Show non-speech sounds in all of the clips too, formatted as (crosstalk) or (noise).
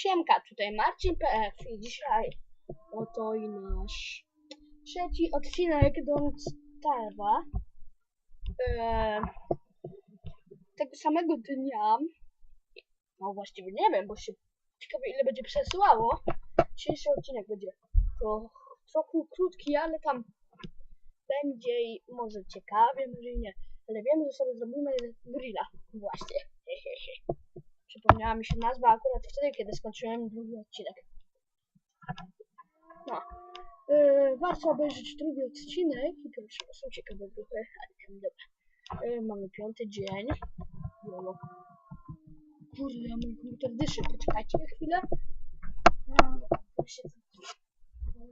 Siemka, tutaj Marcin PF i dzisiaj oto i nasz trzeci odcinek Don't Starve'a. Eee, tego samego dnia, no właściwie nie wiem, bo się ciekawe ile będzie przesyłało. Dzisiejszy odcinek będzie to trochę krótki, ale tam będzie i może ciekawie, może i nie. Ale wiemy, że sobie zrobimy grilla. Właśnie. Przypomniała mi się nazwa akurat wtedy, kiedy skończyłem drugi odcinek. No. Yy, warto obejrzeć drugi odcinek i pierwszy są ciekawe grupy, ale tam dobra. Yy, mamy piąty dzień. Jolo. Kurde, mój komputer dyszy, poczekajcie chwilę. No, właśnie no.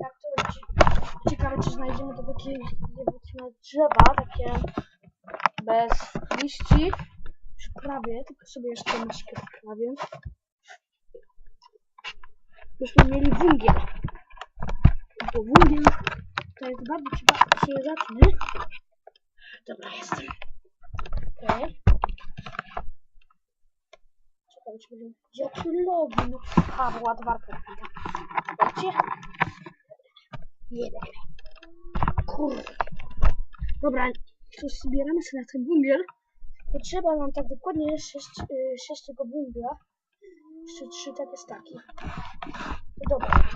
Jak to? Ciekawe, czy znajdziemy to takie drzewa, takie bez liści. Już prawie, tylko sobie jeszcze myszkę poprawię. Byśmy mieli węgiel. Bo węgiel to jest bardzo przydatny. Dobra, jestem. Okej. Czekaj, czy będzie... Jaki login? A, była dwarka. Wiecie? Jeden. Kurde. Dobra, to zbieramy sobie na ten węgiel. Potrzeba nam tak dokładnie 6, 6 tego węgla. Jeszcze 3 takie staki. No dobra.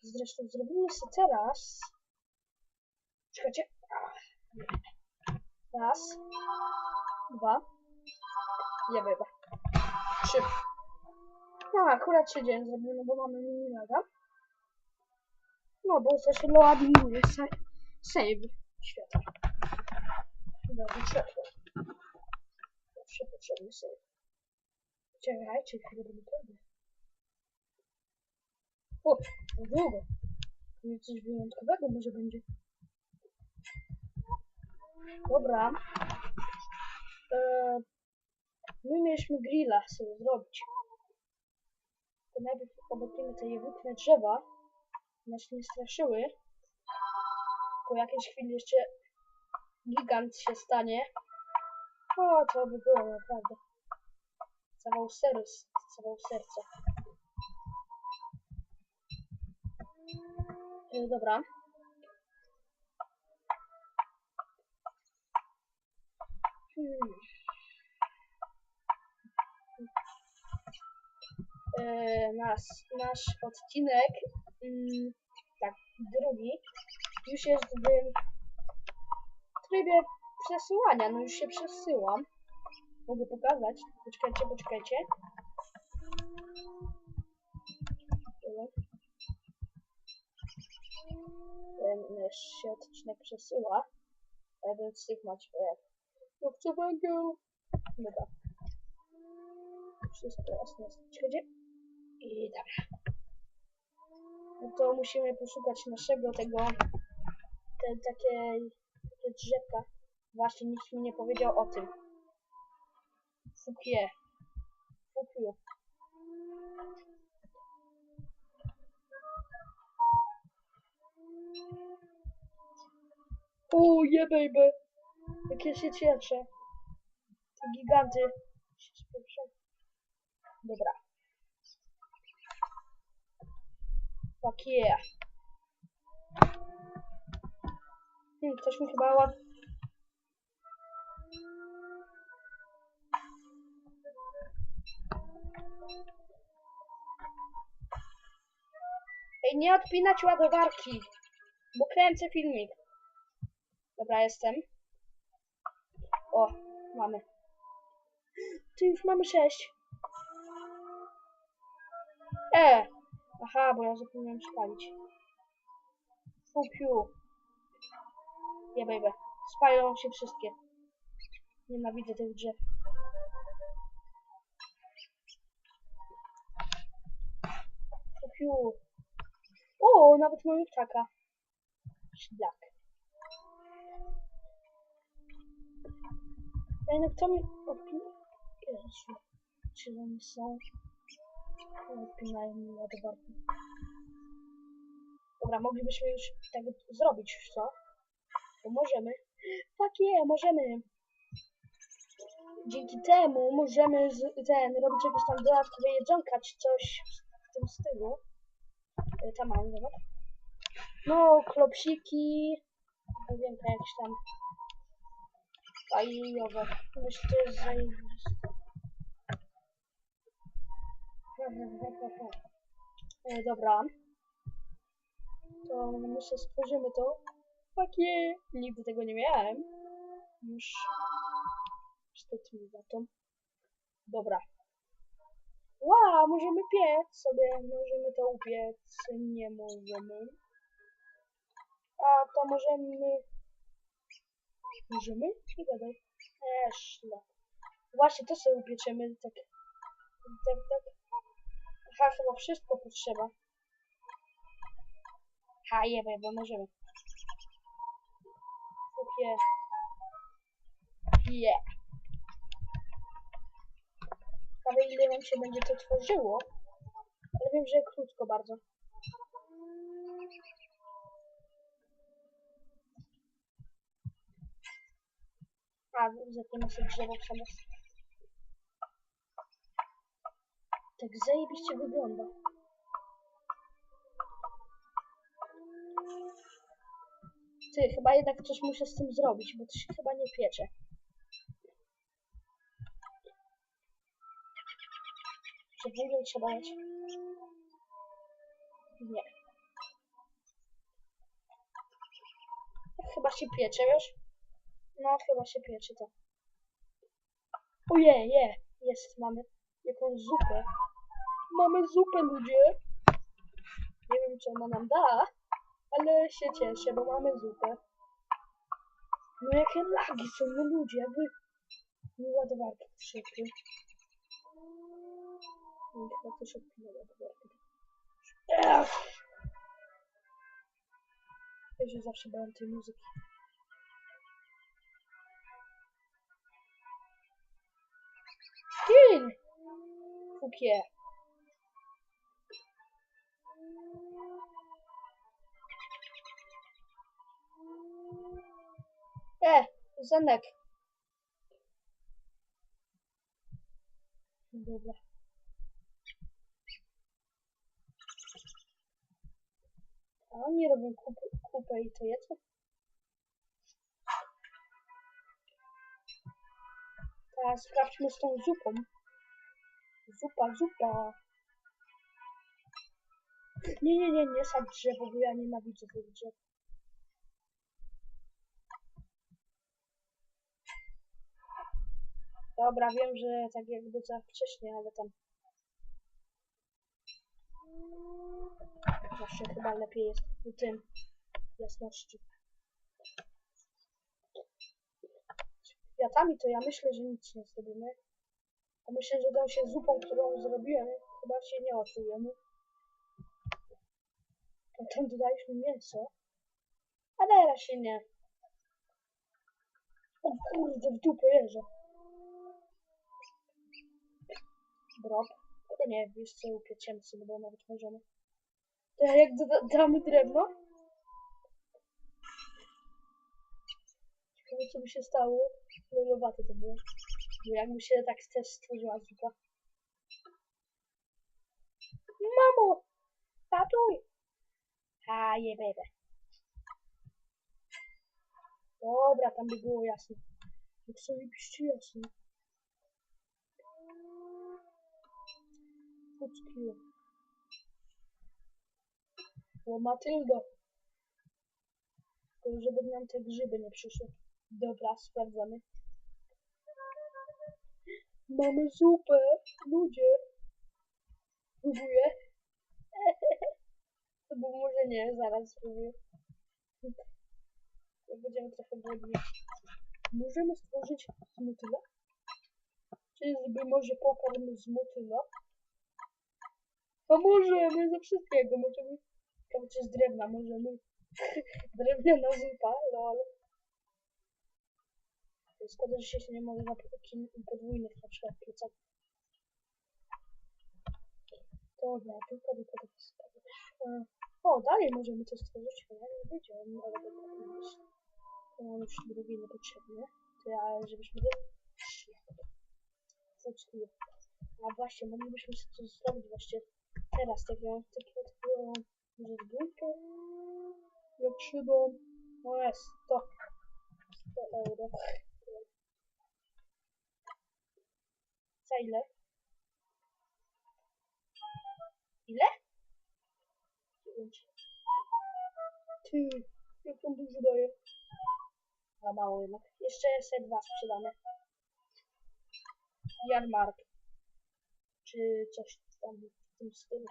Zresztą zrobimy sobie teraz. Czekajcie. Raz. Dwa. Jeby. Trzy. No, akurat trzy dzień zrobimy, bo mamy minimaga. No, bo to się loadinguje sa- save świata. Dobra, światło. Zawsze potrzebny save. Czekajcie chwilę, bo naprawdę. O, długo. Nie coś wyjątkowego może będzie. Dobra. Eee, my mieliśmy grilla sobie zrobić. To najpierw obetniemy te jewutne drzewa. Nas nie straszyły. Po jakiejś chwili jeszcze gigant się stanie. O, to by było naprawdę. Cawał serc, cawał serca. E, dobra. Hmm. E, nasz, nasz odcinek, mm, tak, drugi, już jest w trybie przesyłania. No już się przesyłam. Mogę pokazać. Poczekajcie, poczekajcie. Ten nasz się odcinek przesyła. Jeden z tych macie. No chcę węgiel. Dobra. Wszystko jasne. Czekajcie. I dobra. No to musimy poszukać naszego tego te, takie, takie drzewka. Właśnie nikt mi nie powiedział o tym. Fukie. Fukiu. O, je baby. Jak ja się cieszę. Te giganty. Dobra. Fuck yeah. Hmm, ktoś mi chyba ład... Ej, nie odpinać ładowarki, bo kręcę filmik. Dobra, jestem. O, mamy. Ty już mamy sześć. E! Aha, bo ja zapomniałem spalić. Fupiu. Ja baby. Spalą się wszystkie. Nienawidzę tych drzew. O, nawet mamy ptaka. Szlak. Ej, no kto mi odpina? Jezu. Czy oni są? Odpinają mi ładowarki. Dobra, moglibyśmy już tak zrobić, co? Bo możemy. Tak je, możemy. dzięki temu możemy z, ten, robić jakieś tam dodatkowe jedzonka, czy coś tym stylu. E, Tam mam, zobacz. No, klopsiki, nie wiem, jakieś tam fajnowe. Myślę, to jest zajebiste. E, dobra. To myślę, stworzymy to. Takie, nigdy tego nie miałem. Już za to. Dobra. Wow, możemy piec sobie, możemy to upiec, nie możemy. A to możemy... Możemy? Nie gadaj. Eee, no. Właśnie, to sobie upieczemy, tak. Tak, tak. Aha, chyba wszystko potrzeba. Ha, jebe, bo możemy. Kupię. Yeah. Ciekawe ile nam się będzie to tworzyło. Ale wiem, że krótko bardzo. A, zetniemy sobie drzewo w samo. Tak zajebiście wygląda. Ty, chyba jednak coś muszę z tym zrobić, bo to się chyba nie piecze. Czy węgiel trzeba dać? Nie. Chyba się piecze, wiesz? No, chyba się piecze to. Ojej, je, jest, mamy jakąś zupę. Mamy zupę, ludzie. Nie wiem, czy ona nam da, ale się cieszę, bo mamy zupę. No jakie lagi są, no ludzie, jakby mi ładowarki trzepły. No, chyba też odpinę ładowarkę. Ech! Ja się zawsze bałem tej muzyki. Gin! Kupie. E, Zenek. Dobra. A oni robią kupę, i to jedzą? Teraz sprawdźmy z tą zupą. Zupa, zupa. Nie, nie, nie, nie sadź drzewo, bo ja nienawidzę tych drzew. Dobra, wiem, że tak jakby za wcześnie, ale tam... Zawsze chyba lepiej jest w tym jasności. Kwiatami to ja myślę, że nic nie zrobimy. A myślę, że tą się zupą, którą zrobiłem, chyba się nie łatujemy. Potem dodaliśmy mięso. A teraz się nie. O kurde, w dupę jeżdżę. Drop. To nie, wiesz co, upieciemy sobie, bo nawet możemy. To jak doda damy drewno? Ciekawe co by się stało. Lolowate to było. Jakby się tak też stworzyła zupa. Mamo! Tatuj! A je. Dobra, tam by było jasne. Jak sobie piszcie jasno. Uckliło. O Matyldo. Tylko żeby nam te grzyby nie przyszły. Dobra, sprawdzamy. Mamy zupę, ludzie. Próbuję. (laughs) Bo może nie, zaraz spróbuję. Jak będziemy trochę głodni. Możemy stworzyć z motyla? Czy żeby może pokarm z motyla? A możemy ze wszystkiego, możemy. Czy z drewna możemy. (laughs) Drewniana zupa, lol. Szkoda, że się nie może na podwójnych na przykład plecach. Dobra, tylko tylko to wstawię. E, O, dalej możemy to stworzyć, bo ja nie wiedziałem, ale to jest. To mam już drugi niepotrzebny. To ja, żebyśmy... to- zaczkuję. A właśnie, moglibyśmy sobie coś zrobić właśnie teraz, takiego, takiego, takiego, może zbiórkę? Jak przydą, no jest, 100, 100 euro. Za ile? Ile? 9. Ty, jak on dużo daje. A mało jednak. Jeszcze se dwa sprzedane. Jarmark. Czy coś tam w tym stylu.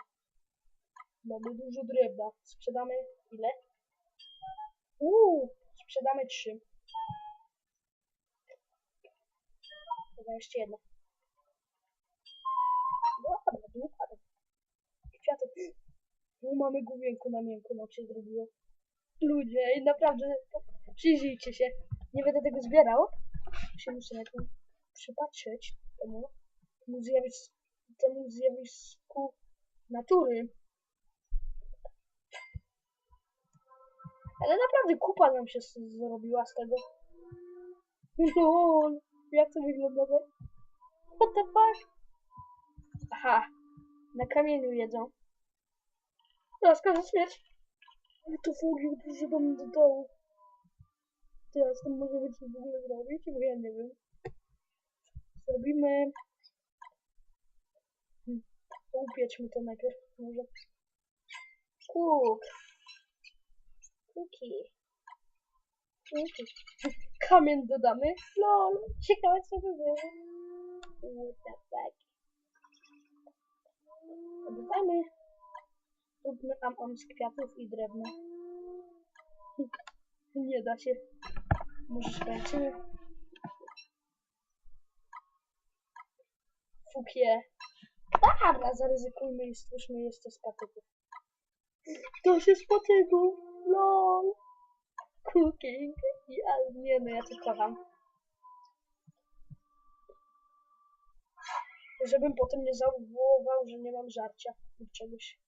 Mamy dużo drewna. Sprzedamy ile? Uuu, sprzedamy trzy. Chyba jeszcze jedno. Dobra, dupa. Kwiaty. No mamy główienko na miękko nam się zrobiło. Ludzie, naprawdę, przyjrzyjcie się. Nie będę tego zbierał. Się muszę na tym przypatrzeć temu, temu, zjawisk, temu zjawisku natury. Ale naprawdę kupa nam się zrobiła z tego. Lol, jak to wygląda? tak? What the fuck? Aha, na kamieniu jedzą. Laska za śmierć. Ale to fogiel dużo do mnie do dołu. Teraz to możemy coś w ogóle zrobić, bo ja nie wiem. Zrobimy... Upieczmy to najpierw, może. Cookie. Cookie. Kamień dodamy. Lol. Ciekawe co by było. What the fuck. Dodamy. Zróbmy am am z kwiatów i drewna. Nie da się. Może skończymy. Fukie. Dobra, zaryzykujmy i stwórzmy jeszcze z patyków. To się z patyków. LOL. Cooking. Ja, nie no, ja to kocham. Żebym potem nie żałował, że nie mam żarcia lub czegoś.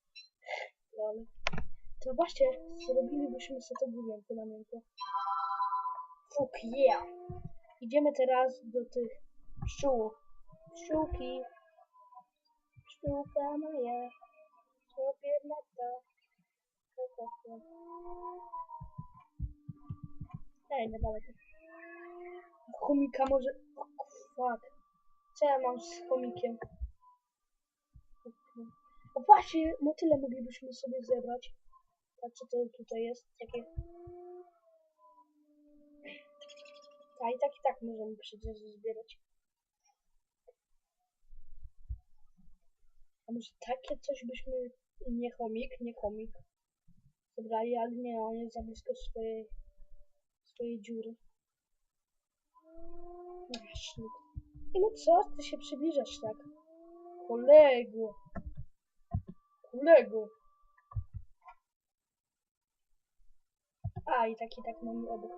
Lol. To właśnie, zrobilibyśmy sobie to główienko na miękko. Fuck yeah! Idziemy teraz do tych pszczół. Pszczółki. Pszczółka moja. Sobie lata. Kokosie. Ej, niedaleko. Chomika może... Fuck. Co ja mam z chomikiem? O właśnie, motyle moglibyśmy sobie zebrać. A co to tutaj jest? Takie... A i tak i tak możemy przecież zbierać. A może takie coś byśmy... Nie chomik, nie chomik. Zebrali, ale nie, on jest za blisko swojej... swojej dziury. Właśnie. I no co? Ty się przybliżasz tak. Kolego. Kolego. A, i tak, i tak mamy obok.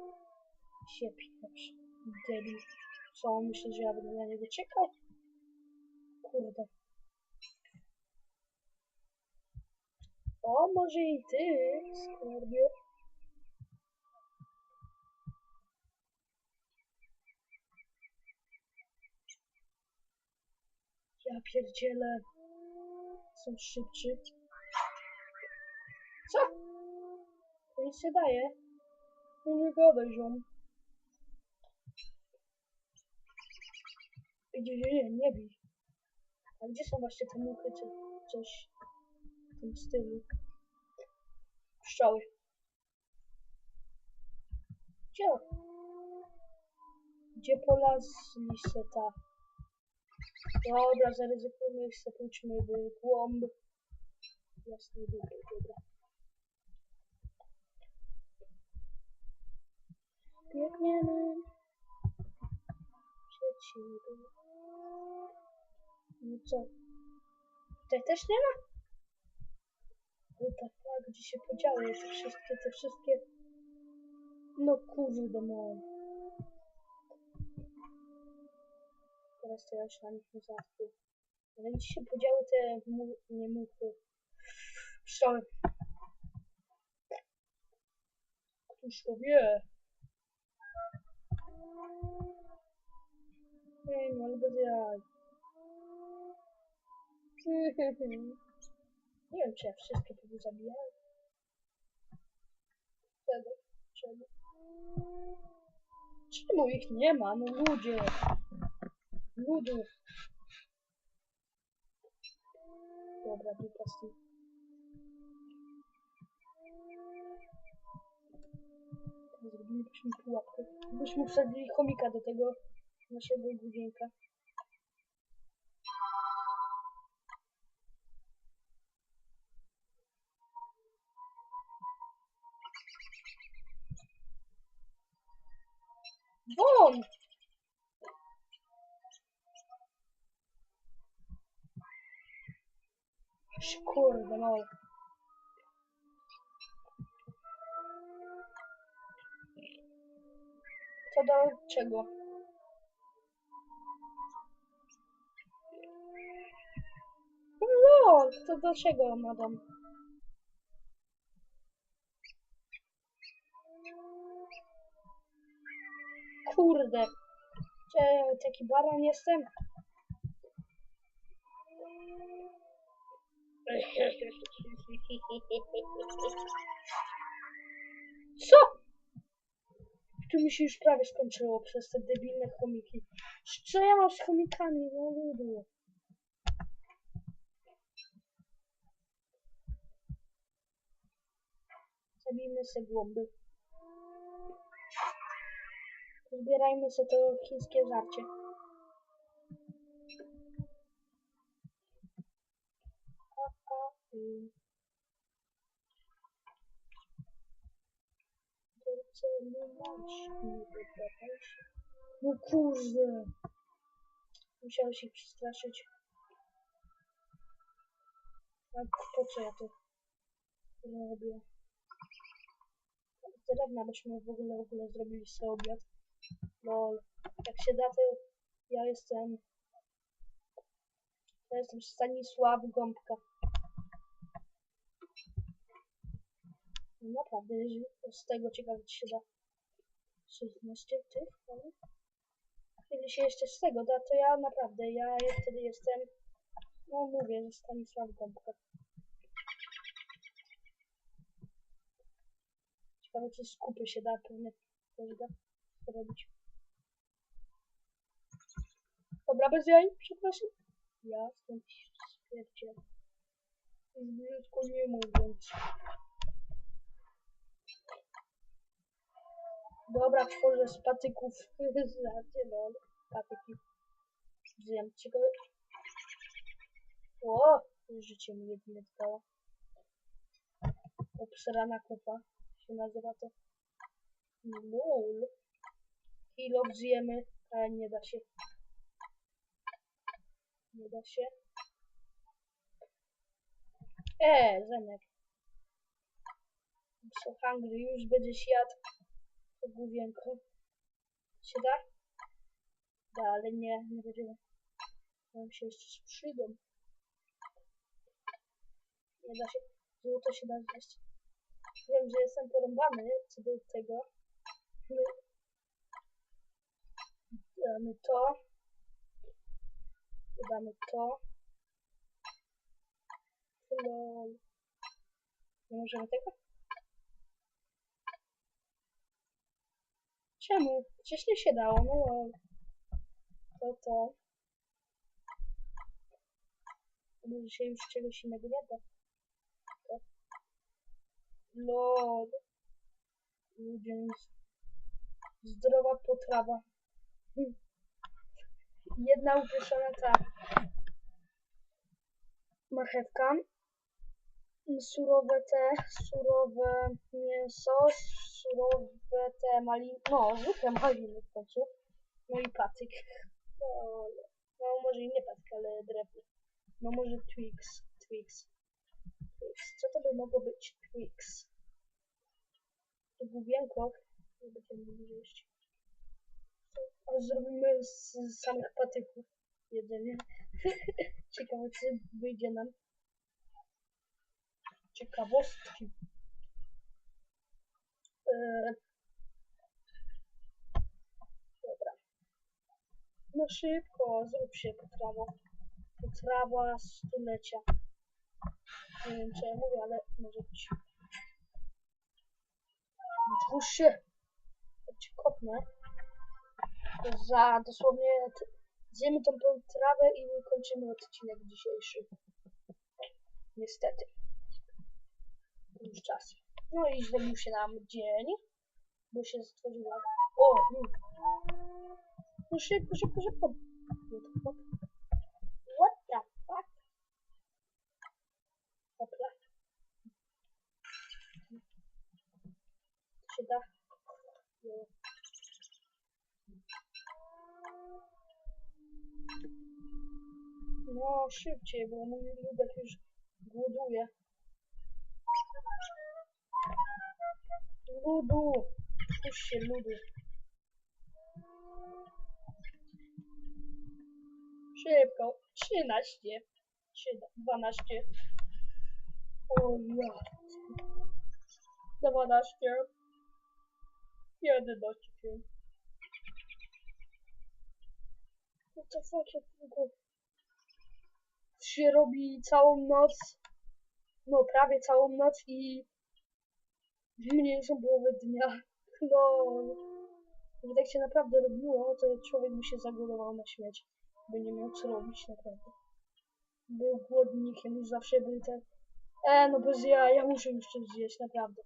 Się pieprz. Debil. Co, on myśli, że ja będę na niego czekał? Kurde. O, może i ty, skarbie. Ja pierdzielę. Są szybczy. Co? To nic nie daje. No nie gadaj, ziom. Nie, nie, nie, nie bij. A gdzie są właśnie te muchy, czy coś w tym stylu? Pszczoły. Gdzie? Gdzie polazli se ta? Dobra, zaryzykujmy i se pójdźmy w głąb. Jasne, dobra, dobra. Biegniemy przed siebie. No co? Tutaj też nie ma? What the fuck, gdzie się podziały te wszystkie, te wszystkie... No kurde no. Teraz to ja już na nich nie załatwię. Ale gdzie się podziały te mu... nie muchy? Pszczoły. Któż to wie? Ej, no ale bez jaj. (laughs) Nie wiem, czy ja wszystkie tu zabijałem. Czego? Czemu? Czemu ich nie ma? No ludzie. Ludów. Dobra, dupa z tym. Zrobilibyśmy pułapkę. Byśmy wsadzili chomika do tego naszego budynka. No. To do czego? No, to do czego, madam? Kurde. Czy taki baran jestem? Co? Tu mi się już prawie skończyło przez te debilne chomiki. Co ja mam z chomikami? No ludu. Zabijmy se głąby. Zbierajmy sobie to chińskie żarcie. A, y. No kurde. Musiałem się przestraszyć. A po co ja to robię? Z drewna byśmy w ogóle, w ogóle zrobili sobie obiad. Lol. Jak się da, to ja jestem... Ja jestem Stanisław Gąbka. Naprawdę, jeżeli z tego ciekawe czy się da 16 tych, ale kiedy się jeszcze z tego da, to ja naprawdę, ja wtedy jestem, no mówię, że Stanisław Gąbka. Ciekawe, czy z kupy się da, pewnie też da zrobić. Dobra, bez jaj, przepraszam. Ja stąd stwierdziłem. Brzydko nie mówiąc. Dobra, tworzę z patyków. (laughs) Znacie, no, patyki. Zjem ciekawe. O, życie mi jedynie dała. Obsrana kupa się nazywa to. Lol. Kilo zjemy, ale nie da się. Nie da się. E, Zenek. I'm so hungry, już będziesz jadł to. Się da? Da, ale nie, nie będziemy. Mam się jeszcze sprzydą. Nie da się. Złoto się da. Wiem, że jestem porąbany co do tego. My damy to. Dodamy to. Lol. Nie możemy tego? Czemu? Wcześniej się dało, no. To to. Może się już czegoś innego nie da. To. Ludzie. Zdrowa potrawa. Hm. Jedna upieszona ta marchewka. Surowe te, surowe mięso, surowe te maliny, no zwykłe maliny w końcu. No i patyk. No, no może i nie patyk, ale drewno. No może Twix, Twix. Twix. Co to by mogło być Twix? To główienko. Nie będziemy jeść. A zrobimy z, z samych patyków jedzenie. (laughs) Ciekawe, czy wyjdzie nam. Ciekawostki. Eee. Dobra. No szybko, zrób się potrawą. Potrawa stulecia. Nie wiem co ja mówię, ale może być. Otwórz się! Cię kopnę. Za dosłownie zjemy tą potrawę i kończymy odcinek dzisiejszy. Niestety. Już czas. No i zrobił się nam dzień. Bo się stworzyła. O! Już. No szybko, szybko, szybko. What the fuck? To się da? Nie. No, szybciej, bo mój ludek już głoduje. Ludu! Puść się, ludu. Szybko. 13. 12. O ja. 12. 11. What the fuck, jak długo się robi całą noc, no prawie całą noc i mniejszą połowę dnia. Lol. Gdyby tak się naprawdę robiło, to człowiek by się zagłodował na śmierć. By nie miał co robić naprawdę. Był głodnikiem, już zawsze był ten... E, no bez ja, ja muszę już coś zjeść, naprawdę.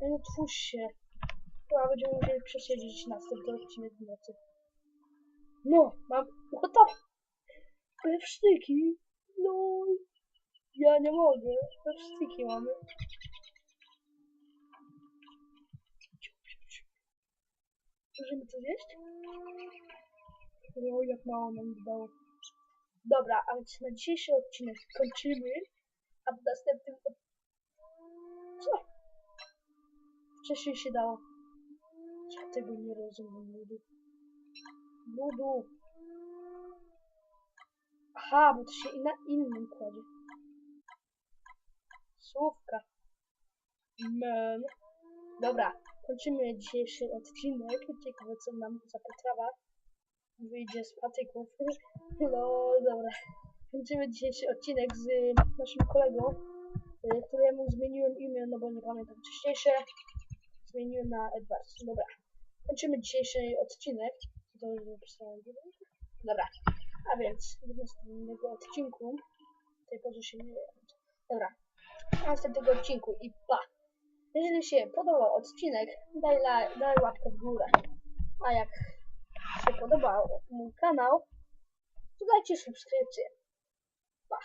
No twórz się. Chyba będziemy musieli przesiedzieć następny odcinek w nocy. No, mam... The... Pewsztyki? Ja nie mogę. Pewsztyki mamy. Możemy to zjeść? O, jak mało nam dało. Dobra, a więc na dzisiejszy odcinek kończymy, a w następnym... od- Co? Wcześniej się dało. Ja tego nie rozumiem, ludu. Ludu. Aha, bo to się na innym kładzie. Słówka. Man. Dobra, kończymy dzisiejszy odcinek. Ciekawe co nam za wyjdzie z patyków. (laughs) No dobra. Kończymy dzisiejszy odcinek z naszym kolegą, y, któremu zmieniłem imię, no bo nie pamiętam wcześniejsze. Zmieniłem na Edwards. Dobra. Kończymy dzisiejszy odcinek. To. Dobra. A więc do następnego odcinku. W tej porze się nie Dobra. Do następnego odcinku i pa! Jeżeli się podobał odcinek, daj, la, daj łapkę w górę. A jak się podobał mój kanał, to dajcie subskrypcję. Pa!